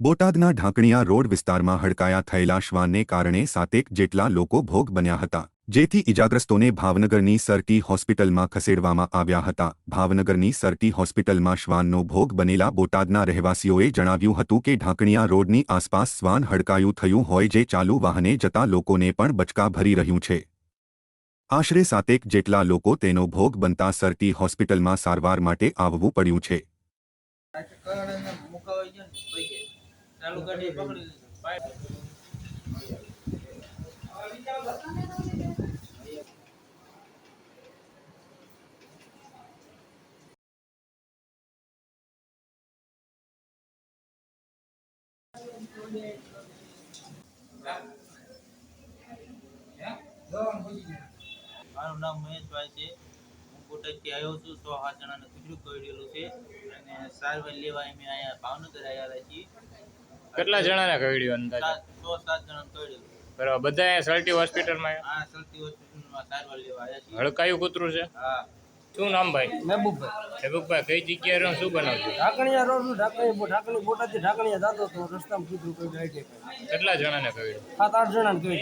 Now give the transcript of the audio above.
બોટાદના ઢાંકણિયા રોડ વિસ્તારમાં હડકાયા થયેલા શ્વાનને કારણે સાતેક જેટલા લોકો ભોગ બન્યા હતા, જેથી ઇજાગ્રસ્તોને ભાવનગરની સરટી હોસ્પિટલમાં ખસેડવામાં આવ્યા હતા. ભાવનગરની સરટી હોસ્પિટલમાં શ્વાનનો ભોગ બનેલા બોટાદના રહેવાસીઓએ જણાવ્યું હતું કે ઢાંકણિયા રોડની આસપાસ શ્વાન હડકાયું થયું હોય જે ચાલુ વાહને જતા લોકોને પણ બચકા ભરી રહ્યું છે. આશરે સાતેક જેટલા લોકો તેનો ભોગ બનતા સરટી હોસ્પિટલમાં સારવાર માટે આવવું પડ્યું છે. ચાલુ ગાડી પકડી. મારું નામ મહેશભાઈ છે. હું બોટાદથી આવ્યો છું, સો સાત જણાને કૂતરું કરેલું છે. અને સારવાર લેવા અમે અહીંયા ભાવનગર આવ્યા છીએ. કેટલા જણાને કવડ્યું અંદાજે? સો સાત જણાને કરડેલું બરાબર બધા સલટી હોસ્પિટલ હોસ્પિટલમાં આ સલતી હોસ્પિટલમાં સારવાર લેવા આવ્યા છીએ. હડકાયું કૂતરું છે? હા. શું નામ ભાઈ? મહેબૂબભાઈ. જગુભાઈ કઈ જગ્યાએ રહો શું બનાવજો? ઢાકણિયા રોડ ઢાકણી ઢાકણી બોટાદથી ઢાકણિયા જતો હતો રસ્તામાં કીધું કોઈ ગાડી કેટલા જણાને કવડ્યું? સાત આઠ જણાને કહ્યું